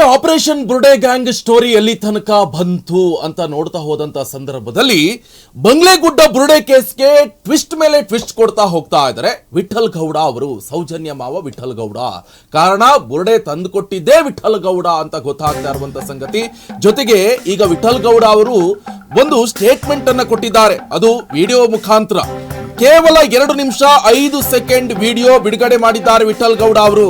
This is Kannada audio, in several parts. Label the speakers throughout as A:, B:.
A: ಓಕೆ ಆಪರೇಷನ್ ಬುರ್ಡೆ ಗ್ಯಾಂಗ್ ಸ್ಟೋರಿ ಎಲ್ಲಿ ತನಕ ಬಂತು ಅಂತ ನೋಡ್ತಾ ಹೋದಂತ ಸಂದರ್ಭದಲ್ಲಿ ಬಂಗ್ಲೆಗುಡ್ಡ ಬುರ್ಡೆ ಕೇಸ್ಗೆ ಟ್ವಿಸ್ಟ್ ಮೇಲೆ ಟ್ವಿಸ್ಟ್ ಕೊಡ್ತಾ ಹೋಗ್ತಾ ಇದ್ದಾರೆ. ವಿಠಲ್ ಗೌಡ ಅವರು, ಸೌಜನ್ಯ ಮಾವ ವಿಠಲ್ ಗೌಡ. ಕಾರಣ ಬುರ್ಡೆ ತಂದುಕೊಟ್ಟಿದ್ದೇ ವಿಠಲ್ ಗೌಡ ಅಂತ ಗೊತ್ತಾಗ್ತಾ ಇರುವಂತ ಸಂಗತಿ. ಜೊತೆಗೆ ಈಗ ವಿಠಲ್ ಗೌಡ ಅವರು ಒಂದು ಸ್ಟೇಟ್ಮೆಂಟ್ ಅನ್ನ ಕೊಟ್ಟಿದ್ದಾರೆ. ಅದು ವಿಡಿಯೋ ಮುಖಾಂತರ. ಕೇವಲ ಎರಡು ನಿಮಿಷ ಐದು ಸೆಕೆಂಡ್ ವಿಡಿಯೋ ಬಿಡುಗಡೆ ಮಾಡಿದ್ದಾರೆ ವಿಠಲ್ ಗೌಡ ಅವರು.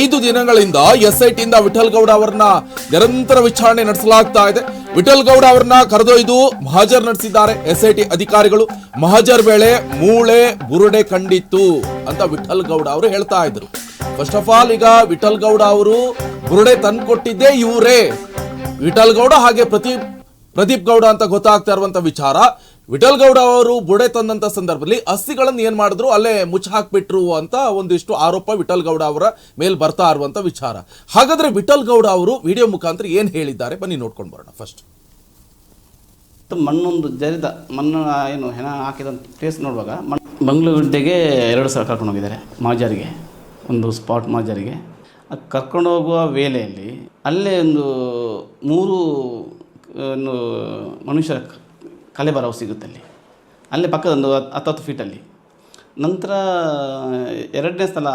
A: ಐದು ದಿನಗಳಿಂದ ಎಸ್ ಐ ಟಿಯಿಂದ ವಿಠಲ್ ಗೌಡ ಅವರನ್ನ ನಿರಂತರ ವಿಚಾರಣೆ ನಡೆಸಲಾಗ್ತಾ ಇದೆ. ವಿಠಲ್ ಗೌಡ ಅವರನ್ನ ಕರೆದೊಯ್ದು ಮಹಾಜರ್ ನಡೆಸಿದ್ದಾರೆ. ಎಸ್ ಐ ಟಿ ಅಧಿಕಾರಿಗಳು, ಮಹಾಜರ್ ವೇಳೆ ಮೂಳೆ ಬುರುಡೆ ಕಂಡಿತ್ತು ಅಂತ ವಿಠಲ್ ಗೌಡ ಅವರು ಹೇಳ್ತಾ ಇದ್ರು. ಫಸ್ಟ್ ಆಫ್ ಆಲ್ ಈಗ ವಿಠಲ್ ಗೌಡ ಅವರು ಬುರುಡೆ ತಂದ್ಕೊಟ್ಟಿದ್ದೇ ಇವರೇ. ವಿಠಲ್ ಗೌಡ ಹಾಗೆ ಪ್ರದೀಪ್ ಪ್ರದೀಪ್ ಗೌಡ ಅಂತ ಗೊತ್ತಾಗ್ತಾ ಇರುವಂತ ವಿಚಾರ. ವಿಠಲ್ ಗೌಡ ಅವರು ಬುಡೆ ತಂದಂತ ಸಂದರ್ಭದಲ್ಲಿ ಅಸ್ಥಿಗಳನ್ನು ಏನ್ ಮಾಡಿದ್ರು? ಅಲ್ಲೇ ಮುಚ್ಚ ಹಾಕ್ಬಿಟ್ರು ಅಂತ ಒಂದಿಷ್ಟು ಆರೋಪ ವಿಠಲ್ ಗೌಡ ಅವರ ಮೇಲೆ ಬರ್ತಾ ಇರುವಂತ ವಿಚಾರ. ಹಾಗಾದ್ರೆ ವಿಠಲ್ ಗೌಡ ಅವರು ವಿಡಿಯೋ ಮುಖಾಂತರ ಏನ್ ಹೇಳಿದ್ದಾರೆ? ಬನ್ನಿ ನೋಡ್ಕೊಂಡು ಬರೋಣ ಫಸ್ಟ್
B: ಮಣ್ಣೊಂದು ಜರಿದ ಮಣ್ಣು ಏನು ಹೆಣ ಹಾಕಿದ ಪ್ಲೇಸ್ ನೋಡುವಾಗ ಮಣ್ಣು ಗಂಟೆಗೆ ಎರಡು ಸಲ ಕರ್ಕೊಂಡು ಹೋಗಿದ್ದಾರೆ ಮಾಜಾರಿಗೆ. ಒಂದು ಸ್ಪಾಟ್ ಮಾಜರಿಗೆ. ಕರ್ಕೊಂಡು ಹೋಗುವ ವೇಳೆಯಲ್ಲಿ ಅಲ್ಲೇ ಒಂದು ಮೂರು ಒಂದು ಮನುಷ್ಯರ ಕ- ಕಲೆ ಬರವು ಸಿಗುತ್ತೆ ಅಲ್ಲಿ ಅಲ್ಲೇ ಪಕ್ಕದ ಒಂದು ಹತ್ತು ಹತ್ತತ್ತು ಫೀಟಲ್ಲಿ ನಂತರ, ಎರಡನೇ ಸ್ಥಳ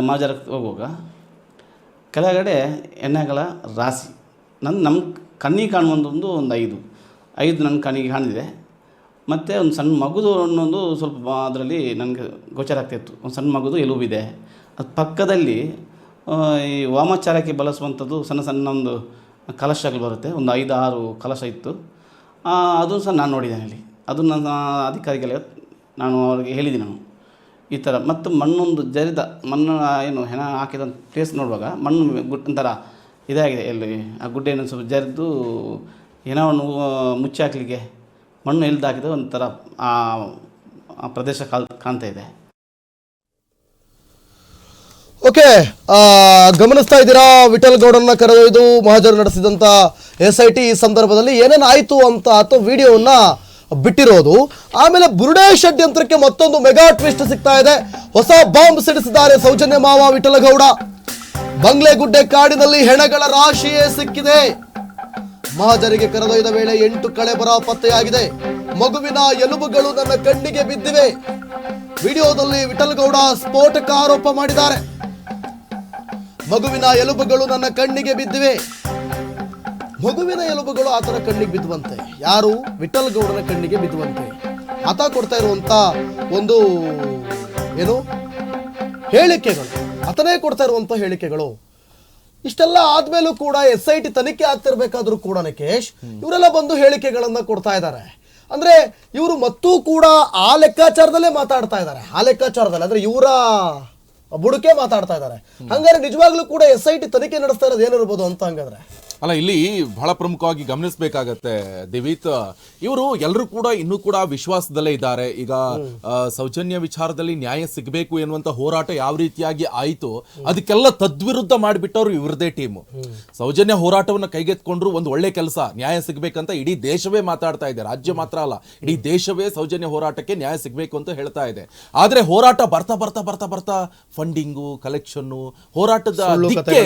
B: ಮಾಜರಕ್ಕೆ ಹೋಗುವಾಗ, ಕೆಳಗಡೆ ಎಣ್ಣೆಗಳ ರಾಶಿ. ನನ್ನ ನಮ್ಮ ಕಣ್ಣಿಗೆ ಕಾಣುವಂಥದ್ದು ಒಂದು ಐದು. ಐದು ನನ್ನ ಕಣ್ಣಿಗೆ ಕಾಣಿದೆ ಮತ್ತು ಒಂದು ಸಣ್ಣ ಮಗುದು ಅನ್ನೋದು ಸ್ವಲ್ಪ ಅದರಲ್ಲಿ ನನಗೆ ಗೋಚರ ಆಗ್ತಾಯಿತ್ತು ಒಂದು ಸಣ್ಣ ಮಗುದು ಎಲುಬಿದೆ. ಅದು ಪಕ್ಕದಲ್ಲಿ ಈ ವಾಮಾಚಾರಕ್ಕೆ ಬಳಸುವಂಥದ್ದು ಸಣ್ಣ ಸಣ್ಣ ಒಂದು ಕಲಶಗಳು ಬರುತ್ತೆ. ಒಂದು ಐದು ಆರು ಕಲಶ ಇತ್ತು. ಆ, ಅದು ಸಹ ನಾನು ನೋಡಿದ್ದೇನೆ ಅಲ್ಲಿ. ಅದು ನನ್ನ ಅಧಿಕಾರಿಗಳಿಗೆ ನಾನು ಅವರಿಗೆ ಹೇಳಿದ್ದೀನಿ ನಾನು. ಈ ಥರ. ಮತ್ತು ಮಣ್ಣೊಂದು ಜರಿದ ಮಣ್ಣು ಏನು ಹೆಣ ಹಾಕಿದ ಪ್ಲೇಸ್ ನೋಡುವಾಗ ಮಣ್ಣು ಗುಡ್ ಒಂಥರ ಇದಾಗಿದೆ ಎಲ್ಲಿ ಆ ಗುಡ್ಡೆಯನ್ನು ಸ್ವಲ್ಪ ಜರಿದು ಹೆಣವನ್ನು ಮುಚ್ಚಿ ಹಾಕಲಿಕ್ಕೆ ಮಣ್ಣು ಎಲ್ದು ಹಾಕಿದ ಒಂಥರ ಆ ಪ್ರದೇಶ ಕಾಲ್ ಕಾಣ್ತಾ ಇದೆ.
C: ಓಕೆ ಗಮನಿಸ್ತಾ ಇದ್ದೀರಾ? ವಿಠಲ್ ಗೌಡನ್ನ ಕರೆದೊಯ್ದು ಮಹಾಜರು ನಡೆಸಿದಂತ ಎಸ್ ಐ ಟಿ ಈ ಸಂದರ್ಭದಲ್ಲಿ ಏನೇನು ಆಯಿತು ಅಂತ ಅಥವಾ ವಿಡಿಯೋವನ್ನ ಬಿಟ್ಟಿರೋದು. ಆಮೇಲೆ ಬುರುಡೆ ಷಡ್ಯಂತ್ರಕ್ಕೆ ಮತ್ತೊಂದು ಮೆಗಾ ಟ್ವಿಸ್ಟ್ ಸಿಗ್ತಾ ಇದೆ. ಹೊಸ ಬಾಂಬ್ ಸಿಡಿಸಿದ್ದಾರೆ ಸೌಜನ್ಯ ಮಾವ ವಿಠಲಗೌಡ. ಬಂಗ್ಲೆಗುಡ್ಡೆ ಕಾಡಿನಲ್ಲಿ ಹೆಣಗಳ ರಾಶಿಯೇ ಸಿಕ್ಕಿದೆ. ಮಹಾಜರಿಗೆ ಕರೆದೊಯ್ದ ವೇಳೆ ಎಂಟು ಕಳೆಬರ ಪತ್ತೆಯಾಗಿದೆ. ಮಗುವಿನ ಎಲುಬುಗಳು ನನ್ನ ಕಣ್ಣಿಗೆ ಬಿದ್ದಿವೆ. ವಿಡಿಯೋದಲ್ಲಿ ವಿಠಲಗೌಡ ಸ್ಫೋಟಕ ಆರೋಪ ಮಾಡಿದ್ದಾರೆ. ಮಗುವಿನ ಎಲುಬುಗಳು ನನ್ನ ಕಣ್ಣಿಗೆ ಬಿದ್ದಿವೆ. ಮಗುವಿನ ಎಲುಬುಗಳು ಆತನ ಕಣ್ಣಿಗೆ ಬಿದ್ದುವಂತೆ. ಯಾರು? ವಿಠಲ್ ಗೌಡನ ಕಣ್ಣಿಗೆ ಬಿದ್ದುವಂತೆ. ಆತ ಕೊಡ್ತಾ ಇರುವಂತ ಒಂದು ಏನು? ಹೇಳಿಕೆಗಳು. ಆತನೇ ಕೊಡ್ತಾ ಇರುವಂತ ಹೇಳಿಕೆಗಳು. ಇಷ್ಟೆಲ್ಲ ಆದ್ಮೇಲೂ ಕೂಡ ಎಸ್ ಐ ಟಿ ತನಿಖೆ ಆಗ್ತಿರ್ಬೇಕಾದ್ರೂ ಕೂಡ ನಿಕೇಶ್ ಇವರೆಲ್ಲ ಬಂದು ಹೇಳಿಕೆಗಳನ್ನ ಕೊಡ್ತಾ ಇದ್ದಾರೆ. ಅಂದ್ರೆ ಇವರು ಮತ್ತೂ ಕೂಡ ಆ ಲೆಕ್ಕಾಚಾರದಲ್ಲೇ ಮಾತಾಡ್ತಾ ಇದ್ದಾರೆ. ಆ ಲೆಕ್ಕಾಚಾರದಲ್ಲಿ. ಅಂದ್ರೆ ಇವರ ಬುಡಕೆ ಮಾತಾಡ್ತಾ ಇದ್ದಾರೆ. ಹಂಗಾರೆ ನಿಜವಾಗ್ಲೂ ಕೂಡ ಎಸ್ ಐ ಟಿ ತನಿಖೆ ನಡೆಸ್ತಾ ಇರೋದು ಏನಿರ್ಬೋದು ಅಂತ ಹಂಗಾದ್ರೆ?
A: ಅಲ್ಲ ಇಲ್ಲಿ ಬಹಳ ಪ್ರಮುಖವಾಗಿ ಗಮನಿಸಬೇಕಾಗತ್ತೆ ದಿವೀತ್. ಇವರು ಎಲ್ಲರೂ ಕೂಡ ಇನ್ನೂ ಕೂಡ ವಿಶ್ವಾಸದಲ್ಲೇ ಇದ್ದಾರೆ. ಈಗ ಸೌಜನ್ಯ ವಿಚಾರದಲ್ಲಿ ನ್ಯಾಯ ಸಿಗಬೇಕು ಎನ್ನುವಂತ ಹೋರಾಟ ಯಾವ ರೀತಿಯಾಗಿ ಆಯಿತು ಅದಕ್ಕೆಲ್ಲ ತದ್ವಿರುದ್ಧ ಮಾಡಿಬಿಟ್ಟವ್ರು ಇವ್ರದೇ ಟೀಮು. ಸೌಜನ್ಯ ಹೋರಾಟವನ್ನ ಕೈಗೆತ್ಕೊಂಡ್ರು ಒಂದು ಒಳ್ಳೆ ಕೆಲಸ. ನ್ಯಾಯ ಸಿಗಬೇಕಂತ ಇಡೀ ದೇಶವೇ ಮಾತಾಡ್ತಾ ಇದೆ. ರಾಜ್ಯ ಮಾತ್ರ ಅಲ್ಲ ಇಡೀ ದೇಶವೇ ಸೌಜನ್ಯ ಹೋರಾಟಕ್ಕೆ ನ್ಯಾಯ ಸಿಗಬೇಕು ಅಂತ ಹೇಳ್ತಾ ಇದೆ. ಆದ್ರೆ ಹೋರಾಟ ಬರ್ತಾ ಬರ್ತಾ ಬರ್ತಾ ಬರ್ತಾ ಫಂಡಿಂಗು ಕಲೆಕ್ಷನ್ ಹೋರಾಟದ ದಿಕ್ಕೆ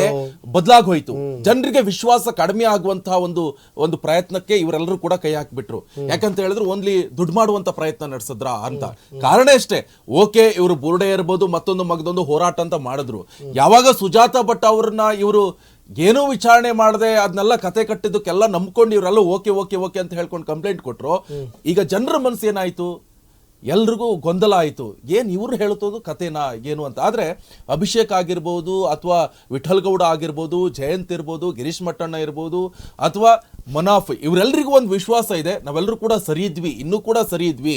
A: ಬದಲಾಗಿ ಹೋಯ್ತು. ಜನರಿಗೆ ವಿಶ್ವಾಸ ಕಡಿಮೆ ಆಗುವಂತಹ ಒಂದು ಒಂದು ಪ್ರಯತ್ನಕ್ಕೆ ಇವರೆಲ್ಲರೂ ಕೂಡ ಕೈ ಹಾಕಿಬಿಟ್ರು. ಯಾಕಂತ ಹೇಳಿದ್ರೆ ಓನ್ಲಿ ದುಡ್ಡು ಮಾಡುವಂತ ಪ್ರಯತ್ನ ನಡೆಸಿದ್ರ ಅಂತ. ಕಾರಣ ಅಷ್ಟೇ ಓಕೆ ಇವರು ಬುರುಡೆ ಇರ್ಬೋದು ಮತ್ತೊಂದು ಮಗದೊಂದು ಹೋರಾಟ ಅಂತ ಮಾಡಿದ್ರು. ಯಾವಾಗ ಸುಜಾತ ಭಟ್ ಅವ್ರನ್ನ ಇವರು ಏನೂ ವಿಚಾರಣೆ ಮಾಡದೆ ಅದನ್ನೆಲ್ಲ ಕತೆ ಕಟ್ಟಿದ್ದಕ್ಕೆಲ್ಲ ನಂಬ್ಕೊಂಡು ಇವರೆಲ್ಲ ಓಕೆ ಓಕೆ ಓಕೆ ಅಂತ ಹೇಳ್ಕೊಂಡು ಕಂಪ್ಲೇಂಟ್ ಕೊಟ್ರು ಈಗ ಜನರ ಮನಸ್ಸು ಏನಾಯ್ತು ಎಲ್ರಿಗೂ ಗೊಂದಲ ಆಯಿತು. ಏನು ಇವ್ರು ಹೇಳ್ತೋದು ಕಥೆನಾ, ಏನು ಅಂತ. ಆದರೆ ಅಭಿಷೇಕ್ ಆಗಿರ್ಬೋದು ಅಥವಾ ವಿಠಲ್ಗೌಡ ಆಗಿರ್ಬೋದು, ಜಯಂತ್ ಇರ್ಬೋದು, ಗಿರೀಶ್ ಮಟ್ಟಣ್ಣ ಇರ್ಬೋದು, ಅಥವಾ ಮನಾಫ್ ಇವರೆಲ್ಲರಿಗೂ ಒಂದು ವಿಶ್ವಾಸ ಇದೆ. ನಾವೆಲ್ಲರೂ ಕೂಡ ಸರಿ ಇದ್ವಿ. ಇನ್ನೂ ಕೂಡ ಸರಿ ಇದ್ವಿ.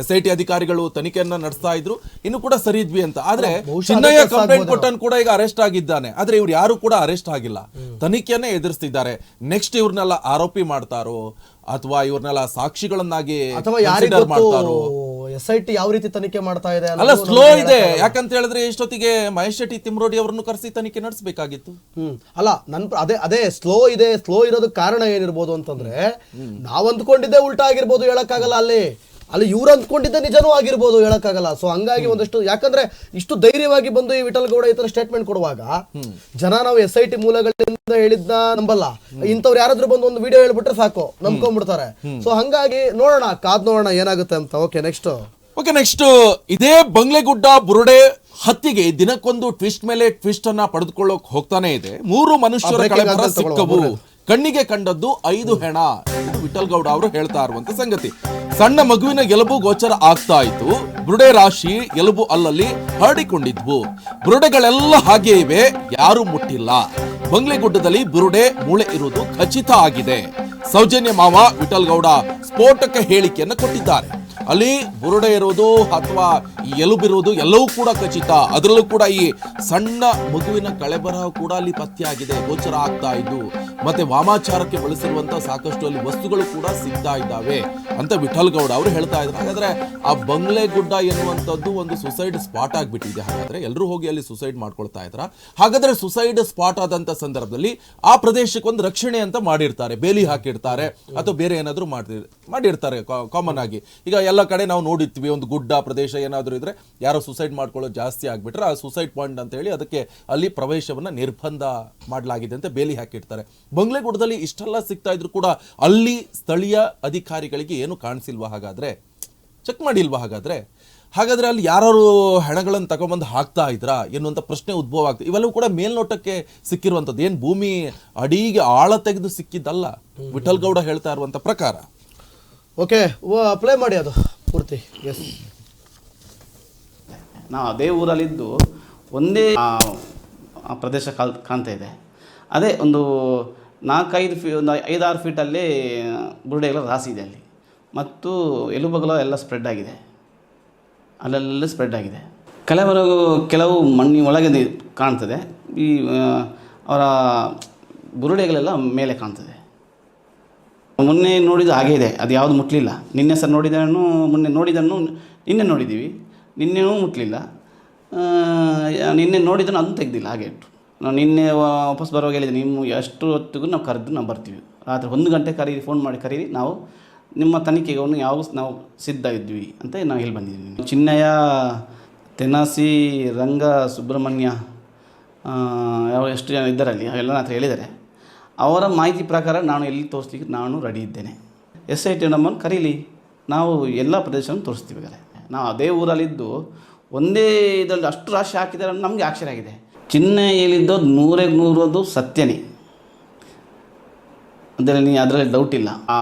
A: ಎಸ್ ಐ ಟಿ ಅಧಿಕಾರಿಗಳು ತನಿಖೆಯನ್ನ ನಡೆಸ್ತಾ ಇದ್ರು. ಇನ್ನು ಕೂಡ ಸರಿ ಇದ್ವಿ ಅಂತ. ಆದ್ರೆ ಚಿನ್ನಯ್ಯ ಕಂಪ್ಲೇಂಟ್ ಕೊಟ್ಟನ್ ಕೂಡ ಈಗ ಅರೆಸ್ಟ್ ಆಗಿದ್ದಾನೆ. ಆದ್ರೆ ಇವ್ರು ಯಾರು ಕೂಡ ಅರೆಸ್ಟ್ ಆಗಿಲ್ಲ. ತನಿಖೆಯನ್ನೇ ಎದುರಿಸ್ತಿದ್ದಾರೆ. ನೆಕ್ಸ್ಟ್ ಇವ್ರನ್ನೆಲ್ಲ ಆರೋಪಿ ಮಾಡ್ತಾರೋ ಅಥವಾ ಇವ್ರನ್ನೆಲ್ಲ ಸಾಕ್ಷಿಗಳನ್ನಾಗಿ ಮಾಡ್ತಾರೋ?
C: ಎಸ್ ಐ ಟಿ ಯಾವ ರೀತಿ ತನಿಖೆ ಮಾಡ್ತಾ ಇದೆ
A: ಅಲ್ಲ ಸ್ಲೋ ಇದೆ. ಯಾಕಂತ ಹೇಳಿದ್ರೆ ಇಷ್ಟೊತ್ತಿಗೆ ಮಹೇಶ್ ಶೆಟ್ಟಿ ತಿಮ್ರೋಡಿ ಅವರನ್ನು ಕರೆಸಿ ತನಿಖೆ ನಡೆಸಬೇಕಾಗಿತ್ತು?
C: ಹ್ಮ್. ಅಲ್ಲ ನನ್ ಅದೇ ಅದೇ ಸ್ಲೋ ಇದೆ ಸ್ಲೋ ಇರೋದಕ್ಕೆ ಕಾರಣ ಏನಿರ್ಬೋದು ಅಂತಂದ್ರೆ ನಾವ್ ಅಂದ್ಕೊಂಡಿದ್ದೆ ಉಲ್ಟಾ ಆಗಿರ್ಬೋದು ಹೇಳಕ್ಕಾಗಲ್ಲ ಅಲ್ಲಿ. ಅಲ್ಲಿ ಇವ್ರು ಅಂದ್ಕೊಂಡಿದ್ದ ನಿಜನೂ ಆಗಿರ್ಬೋದು ಹೇಳಕ್ಕಾಗಲ್ಲ. ಸೊ ಹಂಗಾಗಿ ಒಂದಷ್ಟು ಯಾಕಂದ್ರೆ ಇಷ್ಟು ಧೈರ್ಯವಾಗಿ ಬಂದು ಈ ವಿಠಲ್ ಗೌಡ ಈ ತರ ಸ್ಟೇಟ್ಮೆಂಟ್ ಕೊಡುವಾಗ ಜನ ನಾವು ಎಸ್ ಐ ಟಿ ಮೂಲಗಳಿಂದ ಹೇಳಿದ್ನ ನಂಬಲ್ಲ. ಇಂಥವ್ರು ಯಾರಾದ್ರೂ ಬಂದು ಒಂದು ವಿಡಿಯೋ ಹೇಳ್ಬಿಟ್ರೆ ಸಾಕು. ನಂಬ್ಕೊಂಡ್ಬಿಡ್ತಾರೆ. ಸೊ ಹಂಗಾಗಿ ನೋಡೋಣ ಕಾದ್ ನೋಡೋಣ ಏನಾಗುತ್ತೆ ಅಂತ. ಓಕೆ ನೆಕ್ಸ್ಟ್
A: ಓಕೆ ನೆಕ್ಸ್ಟ್ ಇದೇ ಬಂಗ್ಲೆಗುಡ್ಡ ಬುರುಡೆ ಹತ್ತಿಗೆ ದಿನಕ್ಕೊಂದು ಟ್ವಿಸ್ಟ್ ಮೇಲೆ ಟ್ವಿಸ್ಟ್ ಅನ್ನ ಪಡೆದುಕೊಳ್ಳೋಕ್ ಹೋಗ್ತಾನೆ ಇದೆ. ಮೂರು ಮನುಷ್ಯರ ಕಳೆಬರ ಸಿಕ್ಕವು. ಕಣ್ಣಿಗೆ ಕಂಡದ್ದು ಐದು ಹೆಣ. ವಿಠಲ್ ಗೌಡ ಅವರು ಹೇಳ್ತಾ ಇರುವಂತ ಸಂಗತಿ. ಸಣ್ಣ ಮಗುವಿನ ಎಲುಬು ಗೋಚರ ಆಗ್ತಾ ಇತ್ತು. ಬುರುಡೆ ರಾಶಿ ಎಲುಬು ಅಲ್ಲಲ್ಲಿ ಹರಡಿಕೊಂಡಿದ್ವು. ಬುರುಡೆಗಳೆಲ್ಲ ಹಾಗೆ ಇವೆ, ಯಾರು ಮುಟ್ಟಿಲ್ಲ. ಬಂಗ್ಲೆಗುಡ್ಡದಲ್ಲಿ ಬುರುಡೆ ಮೂಳೆ ಇರುವುದು ಖಚಿತ ಆಗಿದೆ. ಸೌಜನ್ಯ ಮಾವ ವಿಠಲ್ ಗೌಡ ಸ್ಫೋಟಕ ಹೇಳಿಕೆಯನ್ನು ಕೊಟ್ಟಿದ್ದಾರೆ. ಅಲ್ಲಿ ಬುರುಡೆ ಇರೋದು ಅಥವಾ ಈ ಎಲುಬಿರುವುದು ಎಲ್ಲವೂ ಕೂಡ ಖಚಿತ. ಅದರಲ್ಲೂ ಕೂಡ ಈ ಸಣ್ಣ ಮಗುವಿನ ಕಳೆಬರಹ ಕೂಡ ಅಲ್ಲಿ ಪತ್ತೆಯಾಗಿದೆ. ಗೋಚರ ಆಗ್ತಾ ಇದ್ದು. ಮತ್ತೆ ವಾಮಾಚಾರಕ್ಕೆ ಬಳಸಿರುವಂತಹ ಸಾಕಷ್ಟು ಅಲ್ಲಿ ವಸ್ತುಗಳು ಕೂಡ ಸಿಗ್ತಾ ಇದ್ದಾವೆ ಅಂತ ವಿಠಲ್ ಗೌಡ ಅವರು ಹೇಳ್ತಾ ಇದ್ರು. ಹಾಗಾದ್ರೆ ಆ ಬಂಗ್ಲೆ ಗುಡ್ಡ ಎನ್ನುವಂಥದ್ದು ಒಂದು ಸುಸೈಡ್ ಸ್ಪಾಟ್ ಆಗಿಬಿಟ್ಟಿದೆ. ಹಾಗಾದ್ರೆ ಎಲ್ಲರೂ ಹೋಗಿ ಅಲ್ಲಿ ಸುಸೈಡ್ ಮಾಡ್ಕೊಳ್ತಾ ಇದ್ರ. ಹಾಗಾದ್ರೆ ಸುಸೈಡ್ ಸ್ಪಾಟ್ ಆದಂತ ಸಂದರ್ಭದಲ್ಲಿ ಆ ಪ್ರದೇಶಕ್ಕೆ ಒಂದು ರಕ್ಷಣೆ ಅಂತ ಮಾಡಿರ್ತಾರೆ. ಬೇಲಿ ಹಾಕಿರ್ತಾರೆ ಅಥವಾ ಬೇರೆ ಏನಾದರೂ ಮಾಡಿ ಮಾಡಿರ್ತಾರೆ ಕಾಮನ್ ಆಗಿ. ಈಗ ಎಲ್ಲ ಕಡೆ ನಾವು ನೋಡಿರ್ತೀವಿ, ಒಂದು ಗುಡ್ಡ ಪ್ರದೇಶ ಏನಾದರೂ ಇದ್ರೆ ಯಾರೋ ಸುಸೈಡ್ ಮಾಡ್ಕೊಳ್ಳೋದು ಜಾಸ್ತಿ ಆಗಿಬಿಟ್ರೆ ಆ ಸುಸೈಡ್ ಪಾಯಿಂಟ್ ಅಂತ ಹೇಳಿ ಅದಕ್ಕೆ ಅಲ್ಲಿ ಪ್ರವೇಶವನ್ನ ನಿರ್ಬಂಧ ಮಾಡಲಾಗಿದೆ ಅಂತ ಬೇಲಿ ಹಾಕಿರ್ತಾರೆ. ಬಂಗ್ಲೆಗುಡ್ಡದಲ್ಲಿ ಇಷ್ಟೆಲ್ಲ ಸಿಗ್ತಾ ಇದ್ರು ಕೂಡ ಅಲ್ಲಿ ಸ್ಥಳೀಯ ಅಧಿಕಾರಿಗಳಿಗೆ ಏನು ಕಾಣಿಸಿಲ್ವಾ ಹಾಗಾದರೆ? ಚೆಕ್ ಮಾಡಿಲ್ವಾ ಹಾಗಾದರೆ? ಹಾಗಾದರೆ ಅಲ್ಲಿ ಯಾರು ಹೆಣಗಳನ್ನು ತಗೊಂಬಂದು ಹಾಕ್ತಾ ಇದ್ರಾ ಎನ್ನುವಂಥ ಪ್ರಶ್ನೆ ಉದ್ಭವ ಆಗ್ತದೆ ಇವೆಲ್ಲವೂ ಕೂಡ ಮೇಲ್ನೋಟಕ್ಕೆ ಸಿಕ್ಕಿರುವಂಥದ್ದು. ಏನು ಭೂಮಿ ಅಡಿಗೆ ಆಳ ತೆಗೆದು ಸಿಕ್ಕಿದ್ದಲ್ಲ? ವಿಠಲ್ ಗೌಡ ಹೇಳ್ತಾ ಇರುವಂಥ ಪ್ರಕಾರ.
C: ಓಕೆ ಅಪ್ಲೈ ಮಾಡಿ ಅದು ಪೂರ್ತಿ. ಎಸ್
B: ನಾವು ಅದೇ ಊರಲ್ಲಿದ್ದು ಒಂದೇ ಪ್ರದೇಶ ಕಾಲ್ ಕಾಣ್ತಾ ಇದೆ. ಅದೇ ಒಂದು ನಾಲ್ಕೈದು ಫೀ, ಒಂದು ಐದಾರು ಫೀಟಲ್ಲಿ ಬುರುಡೆಗಳ ರಾಸಿ ಇದೆ ಅಲ್ಲಿ. ಮತ್ತು ಎಲುಬುಗಳು ಎಲ್ಲ ಸ್ಪ್ರೆಡ್ ಆಗಿದೆ. ಅಲ್ಲೆಲ್ಲ ಸ್ಪ್ರೆಡ್ ಆಗಿದೆ. ಕೆಲವರು ಕೆಲವು ಮಣ್ಣಿ ಒಳಗೆ ಕಾಣ್ತದೆ. ಈ ಅವರ ಬುರುಡೆಗಳೆಲ್ಲ ಮೇಲೆ ಕಾಣ್ತದೆ. ಮೊನ್ನೆ ನೋಡಿದ ಹಾಗೇ ಇದೆ. ಅದು ಯಾವುದು ಮುಟ್ಲಿಲ್ಲ. ನಿನ್ನೆ ಸರ್ ನೋಡಿದನ್ನು ಮೊನ್ನೆ ನೋಡಿದನ್ನು ನಿನ್ನೆ ನೋಡಿದ್ದೀವಿ. ನಿನ್ನೆನೂ ಮುಟ್ಲಿಲ್ಲ. ನಿನ್ನೆ ನೋಡಿದನು ಅದನ್ನು ತೆಗ್ದಿಲ್ಲ, ಹಾಗೆ ಇಟ್ಟು. ನಾವು ನಿನ್ನೆ ವಾಪಸ್ ಬರುವಾಗ ಹೇಳಿದೆ, ನಿಮ್ಮ ಎಷ್ಟು ಹೊತ್ತಿಗೂ ನಾವು ಕರೆದು ನಾವು ಬರ್ತೀವಿ. ರಾತ್ರಿ ಒಂದು ಗಂಟೆ ಕರೀರಿ ಫೋನ್ ಮಾಡಿ ಕರೀರಿ, ನಾವು ನಿಮ್ಮ ತನಿಖೆಗೆ ಅವನು ಯಾವ ನಾವು ಸಿದ್ಧ ಇದ್ವಿ ಅಂತ ನಾವು ಹೇಳಿ ಬಂದಿದ್ದೀವಿ. ಚಿನ್ನಯ್ಯ, ತೆನಾಸಿ, ರಂಗ, ಸುಬ್ರಹ್ಮಣ್ಯ ಯಾವ ಎಷ್ಟು ಜನ ಇದ್ದಾರಲ್ಲಿ ನಾನು ಹತ್ರ ಹೇಳಿದ್ದಾರೆ. ಅವರ ಮಾಹಿತಿ ಪ್ರಕಾರ ನಾನು ಎಲ್ಲಿ ತೋರಿಸ್ಲಿಕ್ಕೆ ನಾನು ರೆಡಿ ಇದ್ದೇನೆ. ಎಸ್ ಐ ಟಿ ನಮ್ಮನ್ನು ಕರೀಲಿ. ನಾವು ಎಲ್ಲ ಪ್ರದೇಶವನ್ನು ತೋರಿಸ್ತೀವಿ ನಾವು ಅದೇ ಊರಲ್ಲಿದ್ದು ಒಂದೇ ಇದರಲ್ಲಿ ಅಷ್ಟು ರಾಶಿ ಹಾಕಿದ್ದಾರೆ ನಮಗೆ ಆಶ್ಚರ್ಯ ಆಗಿದೆ. ಚಿನ್ನ ಹೇಳಿದ್ದು ನೂರೇ ನೂರದು ಸತ್ಯನೇ. ಅದರಲ್ಲಿ ಅದರಲ್ಲಿ ಡೌಟ್ ಇಲ್ಲ. ಆ